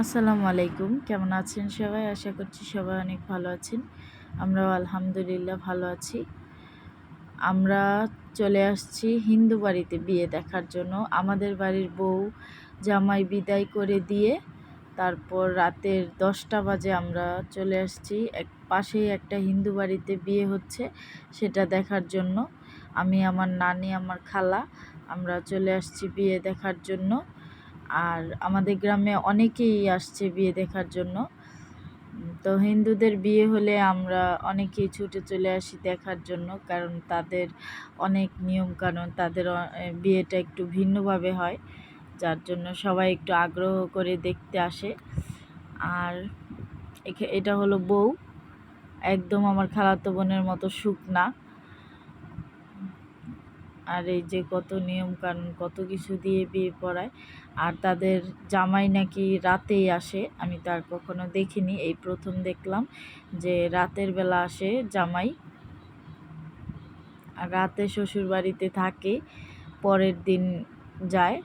আসসালামু আলাইকুম। কেমন আছেন সবাই? আশা করছি সবাই অনেক ভালো আছেন। আমরাও আলহামদুলিল্লাহ ভালো আছি। আমরা চলে আসছি হিন্দু বাড়িতে বিয়ে দেখার জন্য। আমাদের বাড়ির বউ জামাই বিদায় করে দিয়ে তারপর রাতের দশটা বাজে আমরা চলে আসছি। এক পাশেই একটা হিন্দু বাড়িতে বিয়ে হচ্ছে সেটা দেখার জন্য। আমি, আমার নানি, আমার খালা, আমরা চলে আসছি বিয়ে দেখার জন্য। আর আমাদের গ্রামে অনেকেই আসছে বিয়ে দেখার জন্য। তো হিন্দুদের বিয়ে হলে আমরা অনেকেই ছুটে চলে আসি দেখার জন্য, কারণ তাদের অনেক নিয়মকানুন, তাদের বিয়েটা একটু ভিন্নভাবে হয়, যার জন্য সবাই একটু আগ্রহ করে দেখতে আসে। আর এটা হলো বউ, একদম আমার খালাতো বোনের মতো শুকনা। আর এই যে কত নিয়ম কানুন কত কিছু দিয়ে বিয়ে পড়ায়, আর তাদের জামাই নাকি রাতেই আসে, আমি তার কখনো দেখিনি। এই প্রথম দেখলাম যে রাতের বেলা আসে জামাই, আর রাতে শ্বশুর বাড়িতে থাকে, পরের দিন যায়।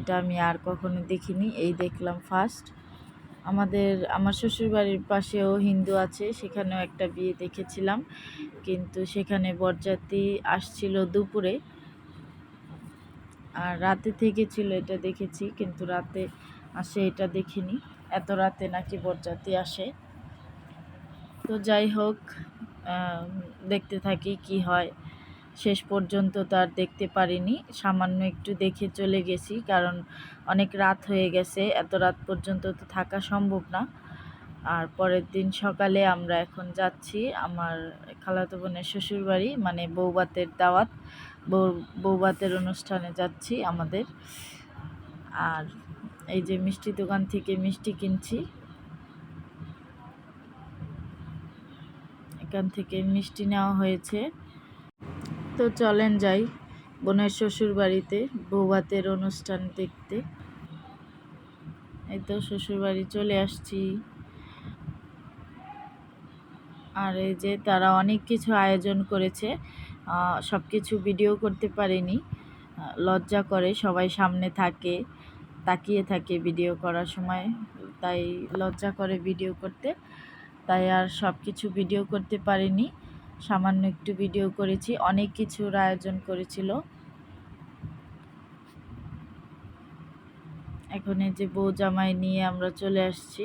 এটা আমি আর কখনো দেখিনি, এই দেখলাম ফার্স্ট আমাদের, আমার শ্বশুরবাড়ির পাশেও হিন্দু আছে, সেখানেও একটা বিয়ে দেখেছিলাম। কিন্তু সেখানে বরযাত্রী আসছিল দুপুরে আর রাতে থেকে ছিল এটা দেখেছি, কিন্তু রাতে আসে এটা দেখিনি। এত রাতে নাকি বরযাত্রী আসে। তো যাই হোক দেখতে থাকি কি হয়। শেষ পর্যন্ত তার দেখতে পারিনি। সামান্য একটু দেখে চলে গেছি, কারণ অনেক রাত হয়ে গেছে। এত রাত পর্যন্ত তো থাকা সম্ভব না। আর পরের দিন সকালে আমরা এখন যাচ্ছি আমার খালাতো বোনের শ্বশুরবাড়ি মানে বৌবাতের দাওয়াত। বৌবাতের অনুষ্ঠানে যাচ্ছি আমাদের। আর এই যে মিষ্টি দোকান থেকে মিষ্টি কিনছি। এখান থেকে মিষ্টি নেওয়া হয়েছে। তো চলেন যাই বোনের শ্বশুর বাড়িতে বৌভাতের অনুষ্ঠান দেখতে। এই তো শ্বশুর বাড়ি চলে আসছি। আর এই যে তারা অনেক কিছু আয়োজন করেছে সব কিছু ভিডিও করতে পারিনি। লজ্জা করে সবাই সামনে থাকে, তাকিয়ে থাকে ভিডিও করার সময়, তাই লজ্জা করে ভিডিও করতে। তাই আর সব কিছু ভিডিও করতে পারিনি, সামান্য একটু ভিডিও করেছি, অনেক কিছুর আয়োজন করেছিল। এখন এই যে বউ জামাই নিয়ে আমরা চলে আসছি।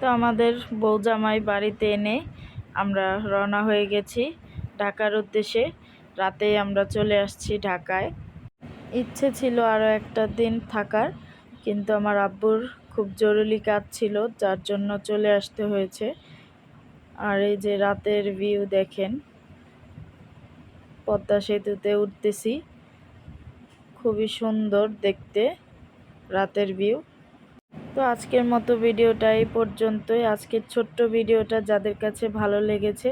তো আমাদের বউ জামাই বাড়িতে এনে আমরা রওনা হয়ে গেছি ঢাকার উদ্দেশ্যে। রাতে আমরা চলে আসছি ঢাকায়। ইচ্ছে ছিল আরও একটা দিন থাকার কিন্তু আমার আব্বুর খুব জরুরি কাজ ছিল যার জন্য চলে আসতে হয়েছে। আর এই যে রাতের ভিউ দেখেন পদ্মা সেতুতে উঠতেছি। খুবই সুন্দর দেখতে, রাতের ভিউ। তো আজকের মতো ভিডিওটা এই পর্যন্তই। আজকের ছোট্ট ভিডিওটা যাদের কাছে ভালো লেগেছে,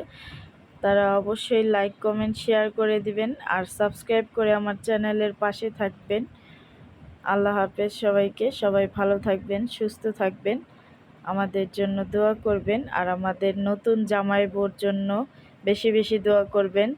তারা অবশ্যই লাইক, কমেন্ট, শেয়ার করে দিবেন আর সাবস্ক্রাইব করে আমার চ্যানেলের পাশে থাকবেন। আল্লাহ হাফেজ সবাইকে। সবাই ভালো থাকবেন, সুস্থ থাকবেন। আমাদের জন্য দোয়া করবেন আর আমাদের নতুন জামাই বোর জন্য বেশি বেশি দোয়া করবেন।